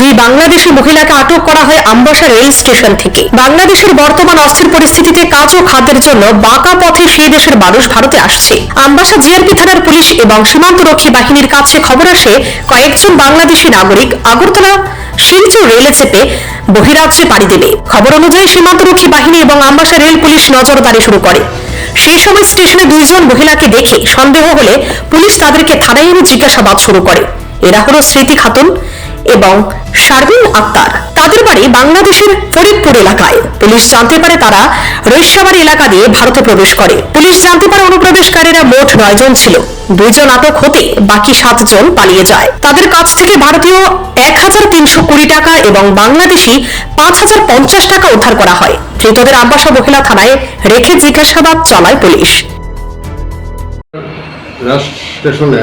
দুই বাংলাদেশি মহিলাকে আটক করা হয় আমবাসা রেল স্টেশন থেকে। বাংলাদেশের বর্তমান অস্থির পরিস্থিতিতে কাজ ও খাদ্যের জন্য বাঁকা পথে সেই দেশের মানুষ ভারতে আসছে। আমবাসা জিআরপি থানার পুলিশ এবং সীমান্তরক্ষী বাহিনীর কাছে খবর আসে, কয়েকজন বাংলাদেশি নাগরিক আগরতলা শিলচর রেলে চেপে বহিরাজ্যে পাড়ি দেবে। খবর অনুযায়ী সীমান্তরক্ষী বাহিনী এবং আমবাসা রেল পুলিশ নজরদারি শুরু করে। সেই সময় স্টেশনে দুইজন মহিলাকে দেখে সন্দেহ হলে পুলিশ তাদেরকে থানায় এনে জিজ্ঞাসাবাদ শুরু করে। এরা হলো স্মৃতি খাতুন এবং শারমিন আক্তার। তাদের বাড়ি বাংলাদেশের ফরিদপুর এলাকায়। পুলিশ জানতে পারে তারা রৈশাবাড়ি এলাকা দিয়ে ভারতে প্রবেশ করে। পুলিশ জানতে পারে অনুপ্রবেশকারীরা মোট নয় জন ছিল। দুইজন আটক হতে বাকি সাতজন পালিয়ে যায়। তাদের কাছ থেকে ভারতীয় এক হাজার তিনশো কুড়ি টাকা এবং বাংলাদেশি পাঁচ হাজার পঞ্চাশ টাকা উদ্ধার করা হয়। ধৃতদের আব্বাসা মহিলা থানায় রেখে জিজ্ঞাসাবাদ চালায় পুলিশ। স্টেশনে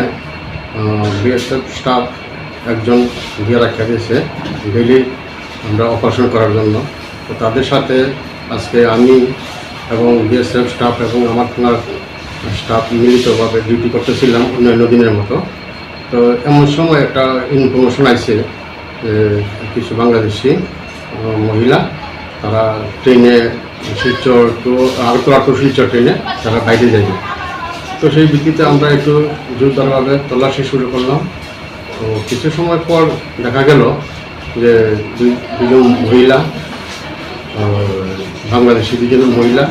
বিএসএফ স্টাফ একজন গিয়ে রাখা দিয়েছে। ডেলি আমরা অপারেশন করার জন্য। তো তাদের সাথে আজকে আমি এবং বিএসএফ স্টাফ এবং আমার থানার স্টাফ মিলিতভাবে ডিউটি করতেছিলাম অন্যান্য দিনের মতো। তো এমন সময় একটা ইনফরমেশন যে কিছু বাংলাদেশি মহিলা, তারা ট্রেনে শিলচর টু আগরতলা টু শিলচর ট্রেনে তারা বাইরে যাবে তো সেই ভিত্তিতে আমরা একটু জোরদারভাবে তল্লাশি শুরু করলাম। তো কিছু সময় পর দেখা গেল যে দুই দুজন মহিলা বাংলাদেশি দুজন মহিলা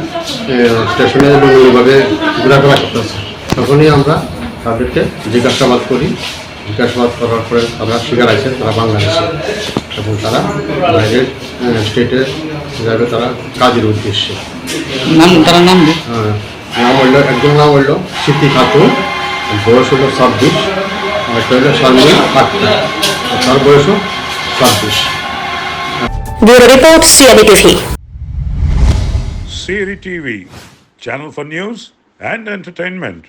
স্টেশনে বিভিন্নভাবে ঘোরাফেরা করতেছে। তখনই আমরা তাদেরকে জিজ্ঞাসাবাদ করি। জিজ্ঞাসাবাদ করার পরে তারা স্বীকার আছে তারা বাংলাদেশি এবং তারা বাইরের স্টেটে যাবে তারা কাজের উদ্দেশ্যে। নাম তার নাম হ্যাঁ, নাম হইল একজন নাম হইল স্মৃতি খাতুন বয়স হলো ছাব্বিশ। তার বয়সও ছাব্বিশ bureau report CRB TV. CRB TV channel for news and entertainment.